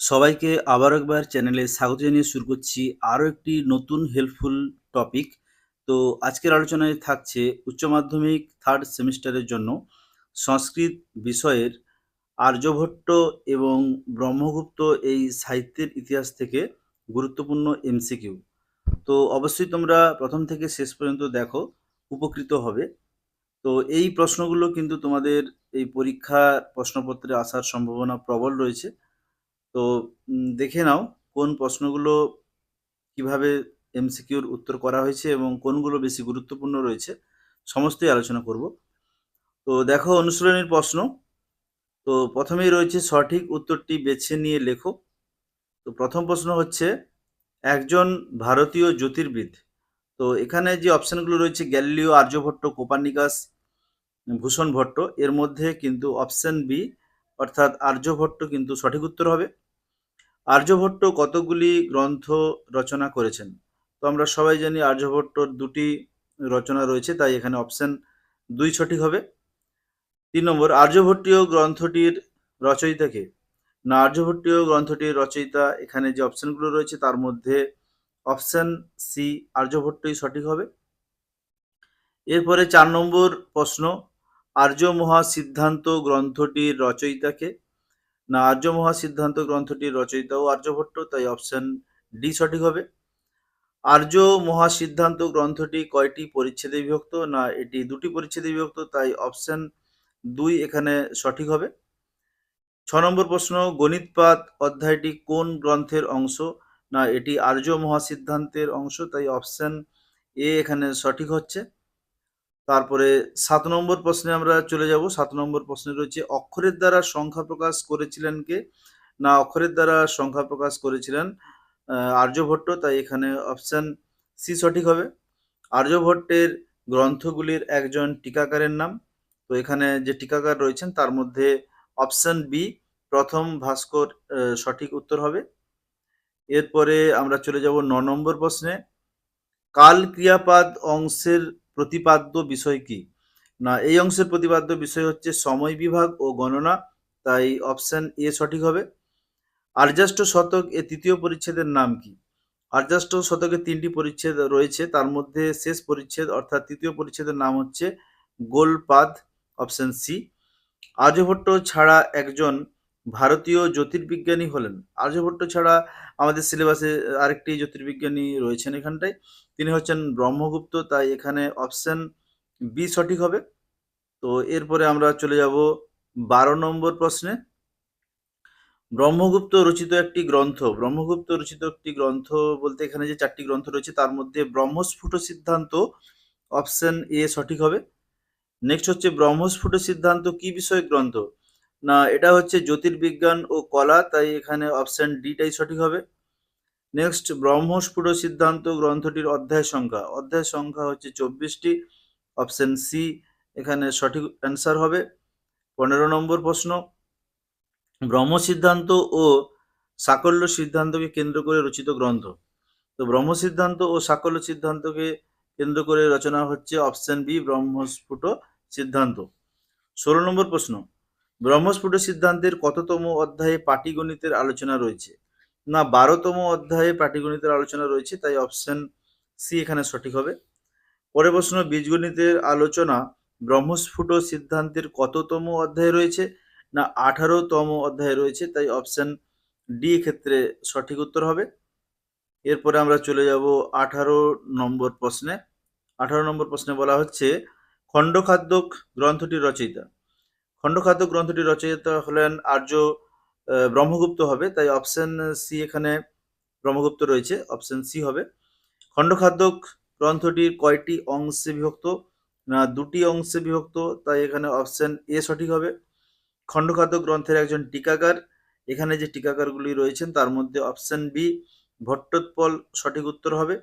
সবাইকে আবার একবার চ্যানেলে স্বাগত জানিয়ে শুরু করছি আরও একটি নতুন হেল্পফুল টপিক তো আজকের আলোচনায় থাকছে উচ্চ মাধ্যমিক থার্ড সেমিস্টারের জন্য সংস্কৃত বিষয়ের আর্যভট্ট এবং ব্রহ্মগুপ্ত এই সাহিত্যের ইতিহাস থেকে গুরুত্বপূর্ণ এমসিকিউ তো অবশ্যই তোমরা প্রথম থেকে শেষ পর্যন্ত দেখো, উপকৃত হবে। তো এই প্রশ্নগুলো কিন্তু তোমাদের এই পরীক্ষা প্রশ্নপত্রে আসার সম্ভাবনা প্রবল রয়েছে। তো দেখে নাও কোন প্রশ্নগুলো কীভাবে এমসিকিউর উত্তর করা হয়েছে এবং কোনগুলো বেশি গুরুত্বপূর্ণ রয়েছে, সমস্তই আলোচনা করব। তো, দেখো অনুশীলনীর প্রশ্ন। তো, প্রথমেই রয়েছে সঠিক উত্তরটি বেছে নিয়ে লেখো। তো, প্রথম প্রশ্ন হচ্ছে, একজন ভারতীয় জ্যোতির্বিদ। তো, এখানে যে অপশানগুলো রয়েছে, গ্যালিলিও আর্যভট্ট কোপার্নিকাস, ভূষণ ভট্ট, এর মধ্যে কিন্তু অপশন বি অর্থাৎ আর্যভট্ট কিন্তু সঠিক উত্তর হবে। আর্যভট্ট কতগুলি গ্রন্থ রচনা করেছেন? তো আমরা সবাই জানি আর্যভট্টর দুটি রচনা রয়েছে, তাই এখানে অপশন দুই সঠিক হবে। তিন নম্বর আর্যভট্টীয় গ্রন্থটির রচয়িতাকে না আর্যভট্টীয় গ্রন্থটির রচয়িতা এখানে যে অপশনগুলো রয়েছে, তার মধ্যে অপশন সি আর্যভট্টই সঠিক হবে। এরপরে চার নম্বর প্রশ্ন আর্য মহা সিদ্ধান্ত গ্রন্থটির রচয়িতাকে। না আর্য মহা সিদ্ধান্ত গ্রন্থটির রচয়িতাও আর্যভট্ট, তাই অপশন ডি সঠিক হবে। আর্য মহা সিদ্ধান্ত গ্রন্থটি কয়টি পরিচ্ছেদে বিভক্ত? না, এটি দুটি পরিচ্ছেদে বিভক্ত, তাই অপশন দুই এখানে সঠিক হবে। ছ নম্বর প্রশ্ন, গণিতপাত অধ্যায়টি কোন গ্রন্থের অংশ? না, এটি আর্য মহাসিদ্ধান্তের অংশ, তাই অপশন এ এখানে সঠিক হচ্ছে। তারপরে সাত নম্বর প্রশ্নে আমরা চলে যাব। সাত নম্বর প্রশ্নে রয়েছে, অক্ষরের দ্বারা সংখ্যা প্রকাশ করেছিলেন কে? না, অক্ষরের দ্বারা সংখ্যা প্রকাশ করেছিলেন আর্যভট্ট তাই এখানে অপশান সি সঠিক হবে। আর্যভট্টের গ্রন্থগুলির একজন টিকাকারের নাম। তো এখানে যে টিকাকার রয়েছেন, তার মধ্যে অপশান বি প্রথম ভাস্কর সঠিক উত্তর হবে। এরপরে আমরা চলে যাব ন নম্বর প্রশ্নে। কাল ক্রিয়াপাদ অংশের প্রতিপাদ্য বিষয় কি? না, এই অংশের প্রতিপাদ্য বিষয় হচ্ছে সময় বিভাগ ও গণনা, তাই অপশন এ সঠিক হবে। আর্যাষ্ট শতক এ তৃতীয় পরিচ্ছেদের নাম কি? আর্যাষ্ট শতকে তিনটি পরিচ্ছেদ রয়েছে, তার মধ্যে শেষ পরিচ্ছেদ অর্থাৎ তৃতীয় পরিচ্ছেদের নাম হচ্ছে গোলপাদ অপশন সি আর্যভট্ট ছাড়া একজন ভারতীয় জ্যোতির্বিজ্ঞানী হলেন। আর্যভট্ট ছাড়া আমাদের সিলেবাসে আরেকটি জ্যোতির্বিজ্ঞানী রয়েছেন এখানটায়। তিনি হচ্ছেন ব্রহ্মগুপ্ত, তাই এখানে অপশন বি সঠিক হবে। তো এরপরে আমরা চলে যাব বারো নম্বর প্রশ্নে। ব্রহ্মগুপ্ত রচিত একটি গ্রন্থ, ব্রহ্মগুপ্ত রচিত একটি গ্রন্থ বলতে এখানে যে চারটি গ্রন্থ রয়েছে তার মধ্যে ব্রহ্মস্ফুট সিদ্ধান্ত অপশন এ সঠিক হবে। নেক্সট হচ্ছে ব্রহ্মস্ফুট সিদ্ধান্ত কি বিষয়ক গ্রন্থ? না, এটা হচ্ছে জ্যোতির্বিজ্ঞান ও কলা, তাই এখানে অপশন ডিটাই সঠিক হবে। নেক্সট ব্রহ্মস্ফুট সিদ্ধান্ত গ্রন্থটির অধ্যায় সংখ্যা। অধ্যায় সংখ্যা হচ্ছে চব্বিশটি, অপশন সি এখানে সঠিক অ্যান্সার হবে। পনেরো নম্বর প্রশ্ন ব্রহ্ম সিদ্ধান্ত ও সাকল্য সিদ্ধান্তকে কেন্দ্র করে রচিত গ্রন্থ। তো ব্রহ্ম সিদ্ধান্ত ও সাকল্য সিদ্ধান্তকে কেন্দ্র করে রচনা হচ্ছে অপশন বি ব্রহ্মস্ফুট সিদ্ধান্ত ষোলো নম্বর প্রশ্ন ব্রহ্মস্ফুট সিদ্ধান্তের কততম অধ্যায়ে পাটিগণিতের আলোচনা রয়েছে? না, বারোতম অধ্যায়ে পাটিগণিতের আলোচনা রয়েছে, তাই অপশন সি এখানে সঠিক হবে। পরে প্রশ্ন, বীজগণিতের আলোচনা ব্রহ্মস্ফুট সিদ্ধান্তের কততম অধ্যায়ে রয়েছে? না, আঠারোতম অধ্যায়ে রয়েছে, তাই অপশন ডি ক্ষেত্রে সঠিক উত্তর হবে। এরপরে আমরা চলে যাব আঠারো নম্বর প্রশ্নে। আঠারো নম্বর প্রশ্নে বলা হচ্ছে, খণ্ডখাদ্যক গ্রন্থটির রচয়িতা। খণ্ডখাদ্য গ্রন্থটি রচয়িতা হলেন আর্য ব্রহ্মগুপ্ত হবে, তাই অপশন সি এখানে ব্রহ্মগুপ্ত রয়েছে অপশন সি হবে। খণ্ডখাদ্যক গ্রন্থটির কয়টি অংশে বিভক্ত? না, দুটি অংশে বিভক্ত, তাই এখানে অপশন এ সঠিক হবে। খণ্ডখাদ্য গ্রন্থের একজন টিকাকার, এখানে যে টিকাকারগুলি রয়েছেন, তার মধ্যে অপশন বি ভট্টোৎপল সঠিক উত্তর হবে।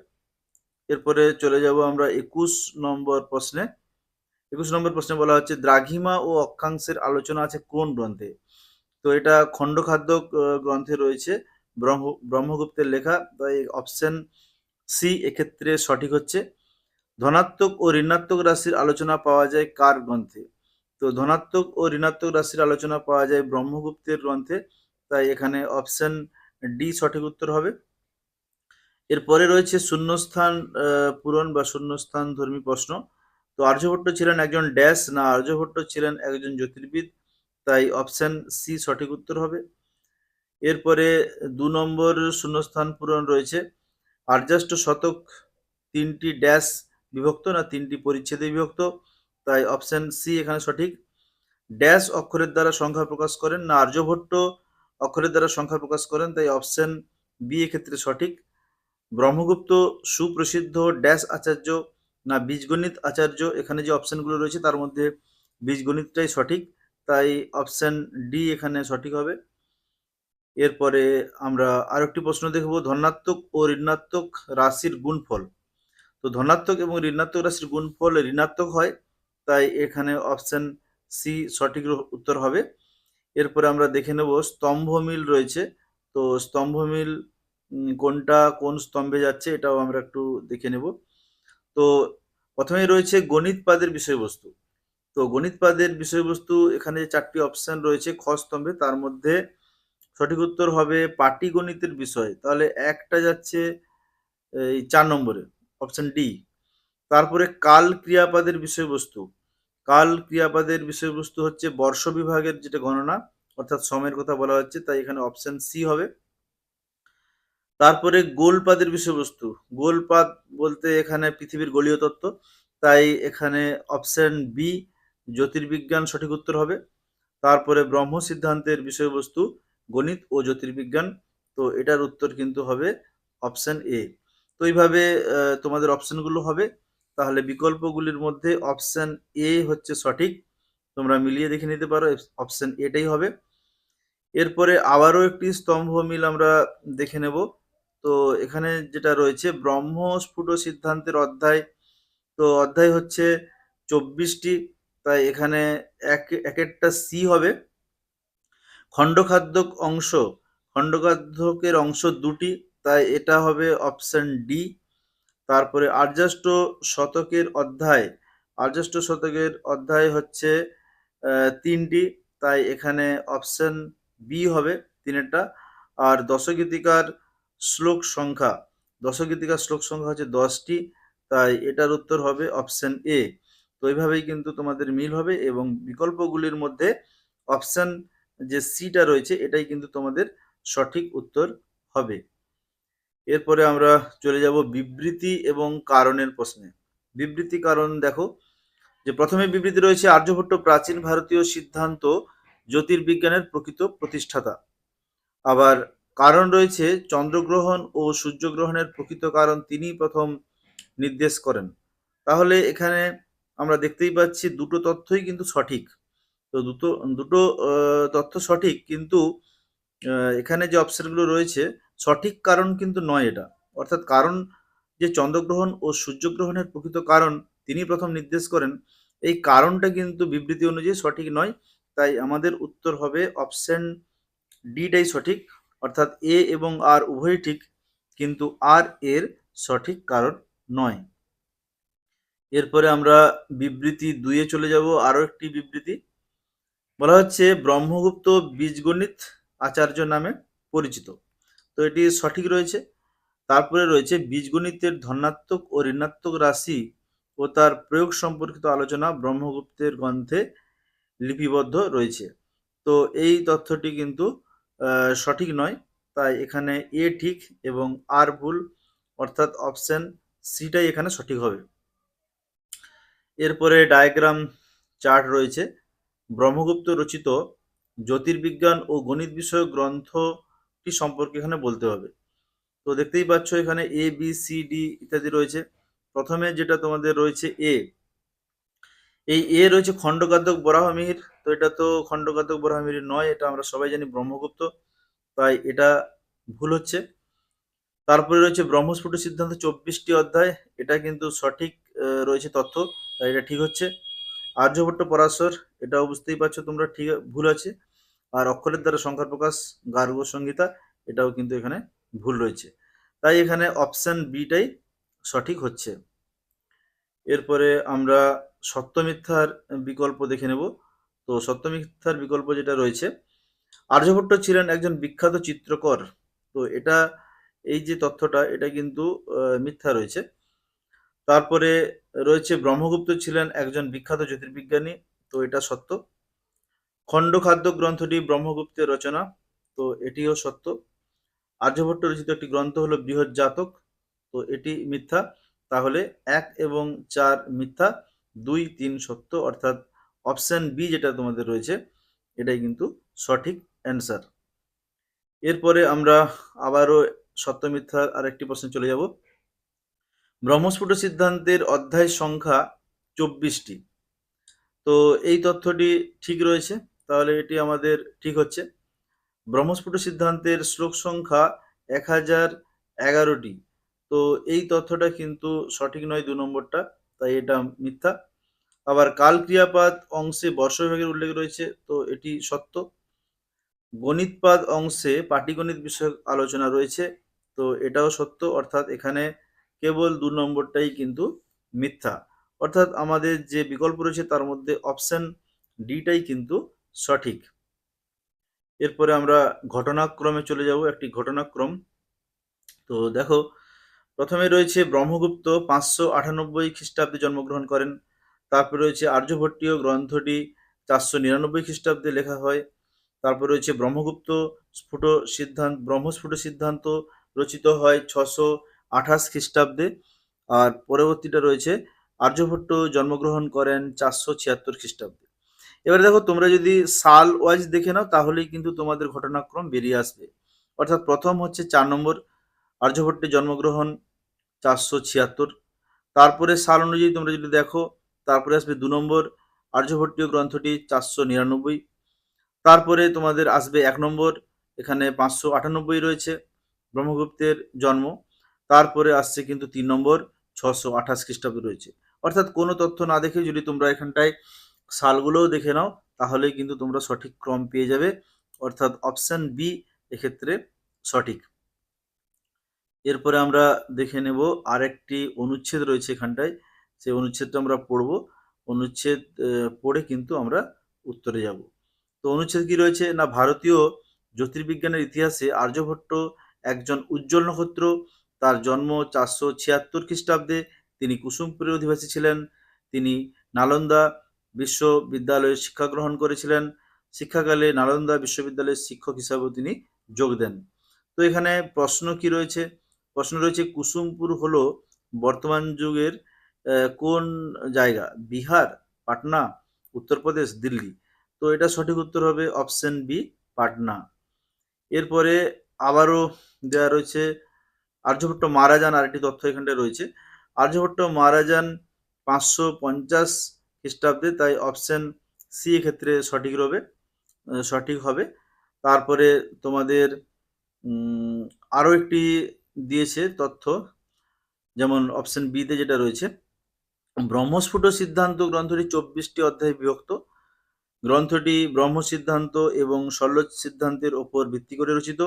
এরপরে চলে যাব আমরা একুশ নম্বর প্রশ্নে। একুশ নম্বর প্রশ্নে বলা হচ্ছে, দ্রাঘিমা ও অক্ষাংশের আলোচনা আছে কোন গ্রন্থে? তো এটা খণ্ডখাদ্য গ্রন্থে রয়েছে, ব্রহ্ম, ব্রহ্মগুপ্তের লেখা, তাই অপশন সি এক্ষেত্রে সঠিক হচ্ছে। ধনাত্মক ও ঋণাত্মক রাশির আলোচনা পাওয়া যায় কার গ্রন্থে? তো ধনাত্মক ও ঋণাত্মক রাশির আলোচনা পাওয়া যায় ব্রহ্মগুপ্তের গ্রন্থে, তাই এখানে অপশন ডি সঠিক উত্তর হবে। এরপরে রয়েছে শূন্যস্থান পূরণ বা শূন্যস্থান ধর্মী প্রশ্ন। তো আর্যভট্ট ছিলেন একজন ড্যাশ, না আর্যভট্ট ছিলেন একজন জ্যোতির্বিদ, তাই অপশন সি সঠিক উত্তর হবে। এরপরে দু নম্বর শূন্যস্থান পূরণ রয়েছে। আর্যাষ্ট শতক তিনটি ড্যাশ বিভক্ত না তিনটি পরিচ্ছেদে বিভক্ত, তাই অপশন সি এখানে সঠিক। ড্যাশ অক্ষরের দ্বারা সংখ্যা প্রকাশ করেন, না আর্যভট্ট অক্ষরের দ্বারা সংখ্যা প্রকাশ করেন, তাই অপশন বি এক্ষেত্রে সঠিক। ব্রহ্মগুপ্ত, সুপ্রসিদ্ধ ড্যাশ আচার্য না, বীজগণিত আচার্য এখানে যে অপশনগুলো রয়েছে তার মধ্যে বীজগণিতটাই সঠিক, তাই অপশন ডি এখানে সঠিক হবে। এরপরে আমরা আরেকটি প্রশ্ন দেখব, ধনাত্মক ও ঋণাত্মক রাশির গুণফল। তো ধনাত্মক এবং ঋণাত্মক রাশির গুণফল ঋণাত্মক হয়, তাই এখানে অপশন সি সঠিক উত্তর হবে। এরপরে আমরা দেখে নেব স্তম্ভ মিল রয়েছে, তো স্তম্ভ মিল কোনটা কোন স্তম্ভে যাচ্ছে এটাও আমরা একটু দেখে নেব। তো প্রথমেই রয়েছে গণিত পাদের বিষয়বস্তু। তো গণিত পাদের বিষয়বস্তু, এখানে চারটি অপশন রয়েছে খ স্তম্ভে। তার মধ্যে সঠিক উত্তর হবে পাটিগণিতের বিষয়। তাহলে একটা যাচ্ছে এই চার নম্বরে অপশন ডি তারপরে কাল ক্রিয়াপাদের বিষয়বস্তু। কাল ক্রিয়াপাদের বিষয়বস্তু হচ্ছে বর্ষ বিভাগের যেটা গণনা, অর্থাৎ সময়ের কথা বলা হচ্ছে, তাই এখানে অপশন সি হবে। তারপরে গোলপাদের বিষয়বস্তু। গোলপাদ বলতে এখানে পৃথিবীর গোলীয় তত্ত্ব। তাই এখানে অপশন বি, জ্যোতির্বিজ্ঞান সঠিক উত্তর হবে। তারপরে ব্রহ্ম সিদ্ধান্তের বিষয়বস্তু, গণিত ও জ্যোতির্বিজ্ঞান। তো এটার উত্তর কিন্তু হবে অপশন এ। তো এইভাবে তোমাদের অপশনগুলো হবে। তাহলে বিকল্পগুলির মধ্যে অপশন এ হচ্ছে সঠিক। তোমরা মিলিয়ে দেখে নিতে পারো অপশন এটাই হবে। এরপরে আবারও একটি স্তম্ভ মিল আমরা দেখে নেব। তো এখানে যেটা রয়েছে ব্রহ্ম স্ফুট সিদ্ধান্তের অধ্যায়, তো অধ্যায় হচ্ছে চব্বিশটি, তাই এখানে এক এক একটা সি হবে। খণ্ডখাদ্যক অংশ খণ্ডখাদ্যকের অংশ দুটি, তাই এটা হবে অপশন ডি তারপরে আর্যাষ্ট শতকের অধ্যায়, আর্যাষ্ট শতকের অধ্যায় হচ্ছে তিনটি, তাই এখানে অপশন বি হবে তিনেরটা। আর দশগীতিকার শ্লোক সংখ্যা দশগীতিকার শ্লোক সংখ্যা হচ্ছে দশটি, তাই এটার উত্তর হবে অপশন এ। তো এইভাবেই কিন্তু তোমাদের মিল হবে এবং বিকল্পগুলির মধ্যে অপশন যে সিটা রয়েছে, এটাই কিন্তু তোমাদের সঠিক উত্তর হবে। এরপরে আমরা চলে যাব বিবৃতি এবং কারণের প্রশ্নে। বিবৃতি কারণ দেখো, যে প্রথমে বিবৃতি রয়েছে, আর্যভট্ট প্রাচীন ভারতীয় সিদ্ধান্ত জ্যোতির্বিজ্ঞানের প্রকৃত প্রতিষ্ঠাতা। আবার কারণ রয়েছে চন্দ্রগ্রহণ ও সূর্যগ্রহণের প্রকৃত কারণ তিনিই প্রথম নির্দেশ করেন। তাহলে এখানে আমরা দেখতেই পাচ্ছি দুটো তথ্যই কিন্তু সঠিক। তো দুটো দুটো তথ্য সঠিক কিন্তু এখানে যে অপশনগুলো রয়েছে, সঠিক কারণ কিন্তু নয় এটা। অর্থাৎ কারণ যে চন্দ্রগ্রহণ ও সূর্যগ্রহণের প্রকৃত কারণ তিনি প্রথম নির্দেশ করেন, এই কারণটা কিন্তু বিবৃতি অনুযায়ী সঠিক নয়। তাই আমাদের উত্তর হবে অপশন ডিটাই সঠিক। অর্থাৎ এ এবং আর উভয়ই ঠিক, কিন্তু আর এর সঠিক কারণ নয়। এরপরে আমরা বিবৃতি দুইয়ে চলে যাব, আরও একটি বিবৃতি। বলা হচ্ছে, ব্রহ্মগুপ্ত বীজগণিত আচার্য নামে পরিচিত। তো এটি সঠিক রয়েছে। তারপরে রয়েছে, বীজগণিতের ধনাত্মক ও ঋণাত্মক রাশি ও তার প্রয়োগ সম্পর্কিত আলোচনা ব্রহ্মগুপ্তের গ্রন্থে লিপিবদ্ধ রয়েছে। তো এই তথ্যটি কিন্তু সঠিক নয়। তাই এখানে এ ঠিক এবং আর ভুল, অর্থাৎ অপশন সিটাই এখানে সঠিক হবে। এরপরে ডায়াগ্রাম চার্ট রয়েছে। ব্রহ্মগুপ্ত রচিত জ্যোতির্বিজ্ঞান ও গণিত বিষয়ক গ্রন্থটি সম্পর্কে এখানে বলতে হবে। তো দেখতেই পাচ্ছ এখানে এ বি সি ডি ইত্যাদি রয়েছে। প্রথমে যেটা তোমাদের রয়েছে এ এই এ রয়েছে খণ্ডকাদ্যক বরাহমিহির তো এটা তো খণ্ডকাদ্যক বরাহমিহির নয়, এটা আমরা সবাই জানি ব্রহ্মগুপ্ত। তাই এটা ভুল হচ্ছে। তারপরে রয়েছে ব্রহ্মস্ফুট সিদ্ধান্ত চব্বিশটি অধ্যায়। এটা কিন্তু সঠিক রয়েছে তথ্য, তাই এটা ঠিক হচ্ছে। আর্যভট্ট পরাশর, এটাও বুঝতেই পারছ তোমরা, ঠিক, ভুল আছে। আর অক্ষরের দ্বারা সংখ্যার প্রকাশ, গার্গ সংহিতা, এটাও কিন্তু এখানে ভুল রয়েছে। তাই এখানে অপশান বিটাই সঠিক হচ্ছে। এরপরে আমরা সত্য মিথ্যার বিকল্প দেখে নেব। তো সত্য মিথ্যার বিকল্প যেটা রয়েছে আর্যভট্ট ছিলেন একজন বিখ্যাত চিত্রকর। তো এটা, এই যে তথ্যটা, এটা কিন্তু মিথ্যা রয়েছে। তারপরে রয়েছে, ব্রহ্মগুপ্ত ছিলেন একজন বিখ্যাত জ্যোতির্বিজ্ঞানী। তো এটা সত্য। খণ্ডখাদ্য গ্রন্থটি ব্রহ্মগুপ্তের রচনা। তো এটিও সত্য। আর্যভট্ট রচিত একটি গ্রন্থ হলো বৃহৎ জাতক। তো এটি মিথ্যা। তাহলে এক এবং চার মিথ্যা। দুই, তিন সত্য অর্থাৎ অপশান বি যেটা তোমাদের রয়েছে, এটাই কিন্তু সঠিক অ্যান্সার এরপরে আমরা আবারও সত্য মিথ্যার আরেকটি প্রশ্নে চলে যাব। ব্রহ্মস্ফুট সিদ্ধান্তের অধ্যায় সংখ্যা চব্বিশটি। তো এই তথ্যটি ঠিক রয়েছে, তাহলে এটি আমাদের ঠিক হচ্ছে। ব্রহ্মস্ফুট সিদ্ধান্তের শ্লোক সংখ্যা এক হাজার এগারোটি। তো এই তথ্যটা কিন্তু সঠিক নয়, দু নম্বরটা। তাই এটা মিথ্যা। আবার কাল ক্রিয়াপাত অংশে বর্ষ বিভাগের উল্লেখ রয়েছে, তো এটি সত্য। গণিতপাদ অংশে পাটিগণিত বিষয়ক আলোচনা রয়েছে, তো এটাও সত্য। অর্থাৎ এখানে কেবল দু নম্বরটাই কিন্তু মিথ্যা। অর্থাৎ আমাদের যে বিকল্প রয়েছে তার মধ্যে অপশন ডিটাই কিন্তু সঠিক। এরপরে আমরা ঘটনাক্রমে চলে যাব, একটি ঘটনাক্রম। তো দেখো প্রথমে রয়েছে ব্রহ্মগুপ্ত, পাঁচশো আটানব্বই খ্রিস্টাব্দে জন্মগ্রহণ করেন। তারপরে রয়েছে আর্যভট্টীয় গ্রন্থটি, চারশো নিরানব্বই খ্রিস্টাব্দে লেখা হয়। তারপর রয়েছে ব্রহ্মগুপ্ত স্ফুট সিদ্ধান্ত, ব্রহ্মস্ফুট সিদ্ধান্ত রচিত হয় ছশো আঠাশ খ্রিস্টাব্দে। আর পরবর্তীটা রয়েছে, আর্যভট্ট জন্মগ্রহণ করেন চারশো ছিয়াত্তর খ্রিস্টাব্দে। এবারে দেখো, তোমরা যদি সাল ওয়াইজ দেখে নাও, তাহলেই কিন্তু তোমাদের ঘটনাক্রম বেরিয়ে আসবে। অর্থাৎ প্রথম হচ্ছে চার নম্বর আর্যভট্টের জন্মগ্রহণ চারশো ছিয়াত্তর। তারপরে সাল অনুযায়ী তোমরা যদি দেখো, তারপরে আসবে দু নম্বর। আর্যভট্টীয় গ্রন্থটি চারশো নিরানব্বই। তারপরে তোমাদের আসবে এক নম্বর, এখানে পাঁচশো আটানব্বই রয়েছে ব্রহ্মগুপ্তের জন্ম। তারপরে আসছে কিন্তু তিন নম্বর, ছশো আঠাশ খ্রিস্টাব্দ রয়েছে। অর্থাৎ কোনো তথ্য না দেখে যদি তোমরা এখানটায় সালগুলোও দেখে নাও তাহলে কিন্তু তোমরা সঠিক ক্রম পেয়ে যাবে। অর্থাৎ অপশান বি এক্ষেত্রে সঠিক। এরপরে আমরা দেখে নেব আরেকটি অনুচ্ছেদ রয়েছে এখানটায়। সেই অনুচ্ছেদটা আমরা পড়ব। অনুচ্ছেদ পড়ে কিন্তু আমরা উত্তরে যাব। তো অনুচ্ছেদ কি রয়েছে? না, ভারতীয় জ্যোতির্বিজ্ঞানের ইতিহাসে আর্যভট্ট একজন উজ্জ্বল নক্ষত্র। তার জন্ম চারশো ছিয়াত্তর খ্রিস্টাব্দে। তিনি কুসুমপুরের অধিবাসী ছিলেন। তিনি নালন্দা বিশ্ববিদ্যালয়ে শিক্ষা গ্রহণ করেছিলেন। শিক্ষাকালে নালন্দা বিশ্ববিদ্যালয়ের শিক্ষক হিসাবেও তিনি যোগ দেন। তো এখানে প্রশ্ন কি রয়েছে? প্রশ্ন রয়েছে, কুসুমপুর হলো বর্তমান যুগের কোন জায়গা? বিহার, পাটনা, উত্তরপ্রদেশ, দিল্লি। তো এটা সঠিক উত্তর হবে অপশন বি, পাটনা। এরপরে আবারও দেওয়া রয়েছে, আর্যভট্ট মারা যান আরেকটি তথ্য এখানটায় রয়েছে। আর্যভট্ট মারা যান পাঁচশো পঞ্চাশ খ্রিস্টাব্দে, তাই অপশন সি ক্ষেত্রে সঠিক রবে সঠিক হবে। তারপরে তোমাদের আরও একটি দিয়েছে তথ্য, যেমন অপশন বিতে যেটা রয়েছে, ব্রহ্মস্ফুট সিদ্ধান্ত গ্রন্থটি চব্বিশটি অধ্যায়ে বিভক্ত। গ্রন্থটি ব্রহ্ম সিদ্ধান্ত এবং শল্য সিদ্ধান্তের ওপর ভিত্তি করে রচিত।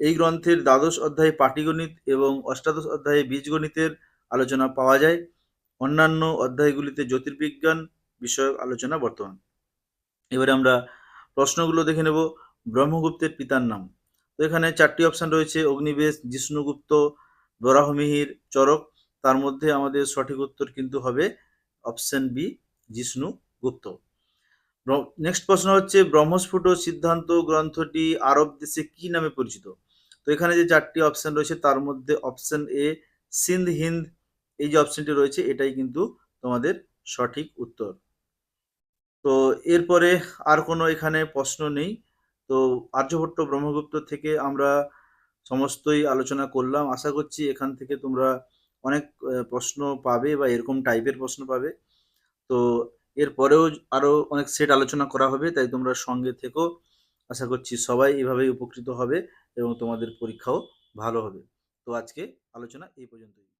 এই গ্রন্থের দ্বাদশ অধ্যায়ে পাটিগণিত এবং অষ্টাদশ অধ্যায়ে বীজগণিতের আলোচনা পাওয়া যায়। অন্যান্য অধ্যায়গুলিতে জ্যোতির্বিজ্ঞান বিষয়ক আলোচনা বর্তমান। এবারে আমরা প্রশ্নগুলো দেখে নেব। ব্রহ্মগুপ্তের পিতার নাম। এখানে চারটি অপশন রয়েছে, অগ্নিবেশ, জিষ্ণুগুপ্ত, বরাহমিহির, চরক। তার মধ্যে আমাদের সঠিক উত্তর কিন্তু হবে অপশন বি জিষ্ণুগুপ্ত। নেক্সট প্রশ্ন হচ্ছে, ব্রহ্মস্ফুট সিদ্ধান্ত গ্রন্থটি আরব দেশে কি নামে পরিচিত? তো এখানে যে চারটি অপশান রয়েছে, তার মধ্যে অপশন এ সিন্ধ হিন্দ। এই যে অপশনটি রয়েছে, এটাই কিন্তু তোমাদের সঠিক উত্তর। তো এরপরে আর কোনো এখানে প্রশ্ন নেই। তো আর্যভট্ট ব্রহ্মগুপ্ত থেকে আমরা সমস্তই আলোচনা করলাম। আশা করছি এখান থেকে তোমরা অনেক প্রশ্ন পাবে বা এরকম টাইপের প্রশ্ন পাবে। তো এরপরেও আরও অনেক সেট আলোচনা করা হবে, তাই তোমরা সঙ্গে থেকো। আশা করছি সবাই এভাবেই উপকৃত হবে এবং তোমাদের পরীক্ষাও ভালো হবে। তো আজকে আলোচনা এই পর্যন্তই।